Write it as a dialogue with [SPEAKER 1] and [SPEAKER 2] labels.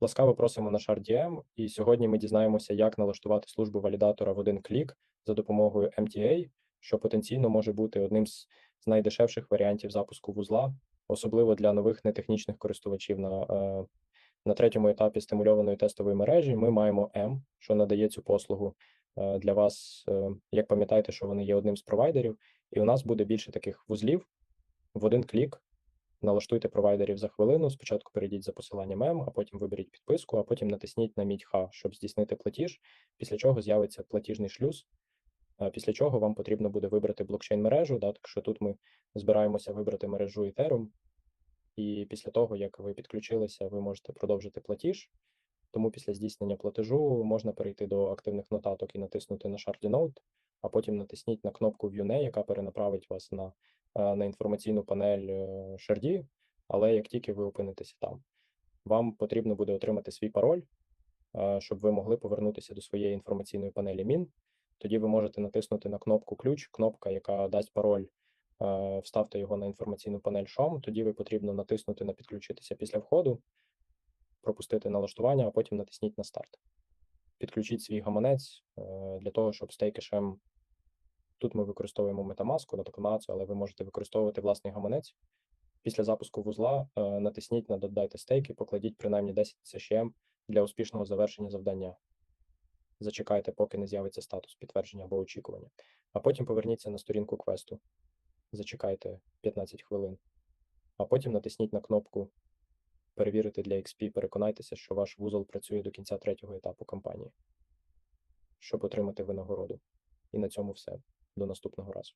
[SPEAKER 1] Ласкаво просимо на ShardDM, і сьогодні ми дізнаємося, як налаштувати службу валідатора в один клік за допомогою MTA, що потенційно може бути одним з з найдешевших варіантів запуску вузла, особливо для нових нетехнічних користувачів. На, е, на третьому етапі стимульованої тестової мережі ми маємо M, що надає цю послугу е, для вас. е, Як пам'ятаєте, що вони є одним з провайдерів, і у нас буде більше таких вузлів в один клік. Налаштуйте провайдерів за хвилину. Спочатку перейдіть за посиланням M, а потім виберіть підписку, а потім натисніть на мідь Х, щоб здійснити платіж, після чого з'явиться платіжний шлюз. Після чого вам потрібно буде вибрати блокчейн-мережу, да, так що тут ми збираємося вибрати мережу Ethereum, і після того, як ви підключилися, ви можете продовжити платіж. Тому після здійснення платежу можна перейти до активних нотаток і натиснути на Shardy Note, а потім натисніть на кнопку View яка перенаправить вас на, на інформаційну панель е, Shardy, але як тільки ви опинитеся там, вам потрібно буде отримати свій пароль, е, щоб ви могли повернутися до своєї інформаційної панелі MIN. Тоді ви можете натиснути на кнопку Ключ, кнопка, яка дасть пароль, е, вставте його на інформаційну панель SHOM, тоді ви потрібно натиснути на підключитися після входу, пропустити налаштування, а потім натисніть на старт. Підключіть свій гаманець е, для того, щоб стейкешем. Тут ми використовуємо Metamask, Notacomazzo, але ви можете використовувати власний гаманець. Після запуску вузла е, натисніть на Додайте стейк і покладіть принаймні 10 CSM для успішного завершення завдання. Зачекайте, поки не з'явиться статус підтвердження або очікування. А потім поверніться на сторінку квесту. Зачекайте 15 хвилин. А потім натисніть на кнопку Перевірити для XP, переконайтеся, що ваш вузол працює до кінця третього етапу кампанії, щоб отримати винагороду. І на цьому все. До наступного разу.